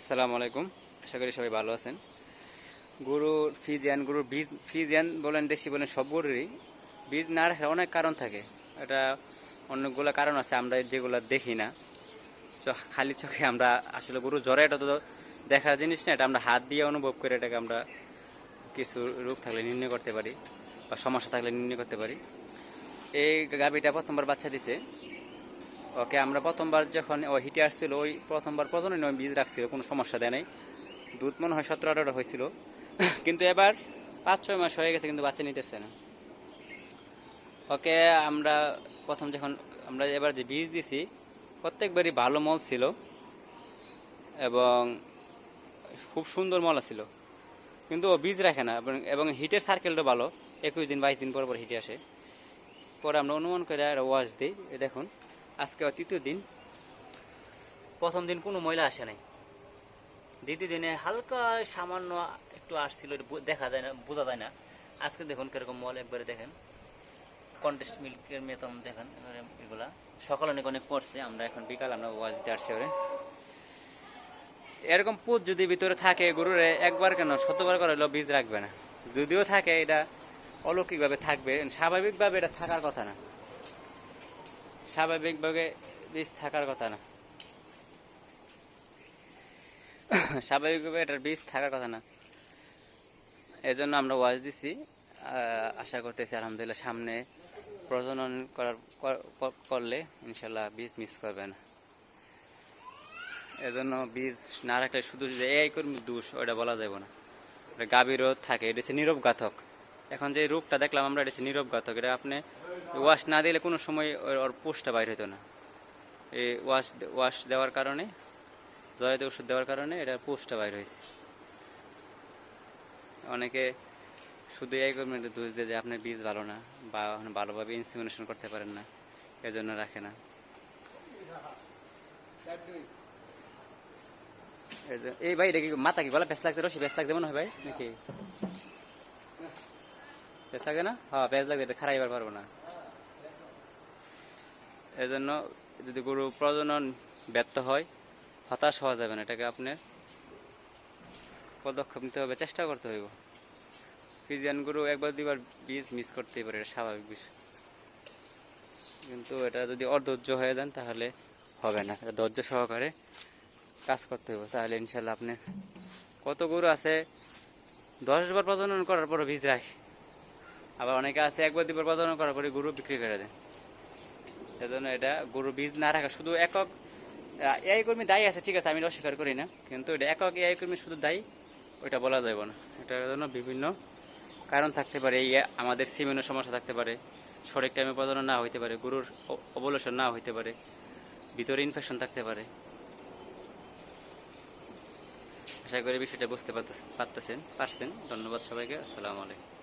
আসসালামু আলাইকুম। আশা করি সবাই ভালো আছেন। গরুর ফিজিয়ান গরুর বীজ, ফিজিয়ান বলেন, দেশি বলেন, সব গরুরই বীজ না রাখার অনেক কারণ থাকে। এটা অনেকগুলো কারণ আছে, আমরা যেগুলো দেখি না। খালি চোখে আমরা আসলে গরু জ্বরে, এটা তো দেখার জিনিস না, এটা আমরা হাত দিয়ে অনুভব করে এটাকে আমরা কিছু রোগ থাকলে নির্ণয় করতে পারি বা সমস্যা থাকলে নির্ণয় করতে পারি। এই গাভীটা প্রথমবার বাচ্চা দিছে। ওকে, আমরা প্রথমবার যখন ও হিটে আসছিল, ওই প্রথমবার প্রজননে ওই বীজ রাখছিল, কোনো সমস্যা দেয় নাই। দুধ মনে হয় সতেরো আঠারোটা হয়েছিল। কিন্তু এবার পাঁচ, ছয় মাস হয়ে গেছে, কিন্তু বাচ্চা নিতেছে না। ওকে, আমরা প্রথম যখন, আমরা এবার যে বীজ দিছি, প্রত্যেকবারই ভালো মল ছিল এবং খুব সুন্দর মলা ছিল কিন্তু ও বীজ রাখে না, এবং- হিটের সার্কেলটা ভালো। একুশ দিন, বাইশ দিন পর পর হিটে আসে। পরে আমরা অনুমান করে একটা ওয়াশ দিই দেখুন। আজকে তৃতীয় দিন। প্রথম দিন কোনো ময়লা আসে নাই। দ্বিতীয় দিনে হালকা সামান্য একটু আসছিল দেখা যায় না, বোঝা যায় না। আজকে দেখুন কীরকম মল একবারে দেখেন। কন্টেস্ট মিল্কের মেতন দেখেন এগুলা। সকাল অনেক অনেক পড়ছে, আমরা এখন বিকাল আমরা ওয়াজ দিতে আসছি ওরে এরকম পুজ যদি ভিতরে থাকে গরুরে, একবার কেন শতবার করে হলেও বীজ রাখবে না। যদিও থাকে, এটা অলৌকিকভাবে থাকবে, স্বাভাবিকভাবে এটা থাকার কথা না। স্বাভাবিকভাবে বীজ থাকার কথা না। স্বাভাবিকভাবে এটার বীজ থাকার কথা না। এজন্য আমরা ওয়াজ দিছি আশা করতেছি আলহামদুলিল্লাহ সামনে প্রজনন করার কর- কর- করলে ইনশাল্লাহ বীজ মিস করবে না। এজন্য বীজ না রাখলে শুধু যে এই কর্মী দোষ ওটা বলা যাবে না। এটা গাভীরও থাকে, এটা হচ্ছে নীরব ঘাতক এখন যে রোগটা দেখলাম, আমরা এটা নীরব ঘাতক। এটা আপনি ওয়াশ না দিলে কোনো সময় ওর পোষটা বাইর হতো না। এই ওয়াশ ওয়াশ দেওয়ার কারণে জরাইতে ওষুধ দেওয়ার কারণে এটা পোষটা বাইর হয়েছে অনেকে শুধু এই গভর্নমেন্টে দোষ দেয় যে আপনার বীজ ভালো না বা ভালোভাবে ইনসিমিনেশন করতে পারেন না, এজন্য রাখে না। এই ভাই, এটা কি মাথা কি বলা পেঁচ লাগছে রসি পেঁচ লাগছে মনে হয় ভাই, নাকি? লাগে না? হ্যাঁ লাগবে, এটা পারব না। এজন্য যদি গরু প্রজনন ব্যর্থ হয়, হতাশ হওয়া যাবে না, এটাকে আপনার পদক্ষেপ নিতে হবে, চেষ্টা করতে হইব। ফিজিয়ান গরু একবার বীজ মিস করতেই পারে, এটা স্বাভাবিক বিষয়। কিন্তু এটা যদি অধৈর্য হয়ে যান, তাহলে হবে না। এটা ধৈর্য সহকারে কাজ করতে হবে তাহলে ইনশাল্লাহ আপনি কত গরু আছে, দশ বার প্রজনন করার পর বীজ রাখে আবার অনেকে আছে একবার দুবার প্রজনন করার পরে গরু বিক্রি করে দেয়। সেজন্য এটা গরু বীজ না রাখা, শুধু একক এআই কর্মী দায়ী আছে, ঠিক আছে, আমি অস্বীকার করি না, কিন্তু এটা একক এআই কর্মী শুধু দায়ী, ওইটা বলা যাবে না। এটার জন্য বিভিন্ন কারণ থাকতে পারে, এই আমাদের সিমেন্টের সমস্যা থাকতে পারে, সঠিক টাইমে প্রজনন না হইতে পারে, গরুর অবলেশন না হইতে পারে, ভিতরে ইনফেকশন থাকতে পারে। আশা করি বিষয়টা বুঝতে পারতেছেন, পারছেন। ধন্যবাদ সবাইকে, আসসালামু আলাইকুম।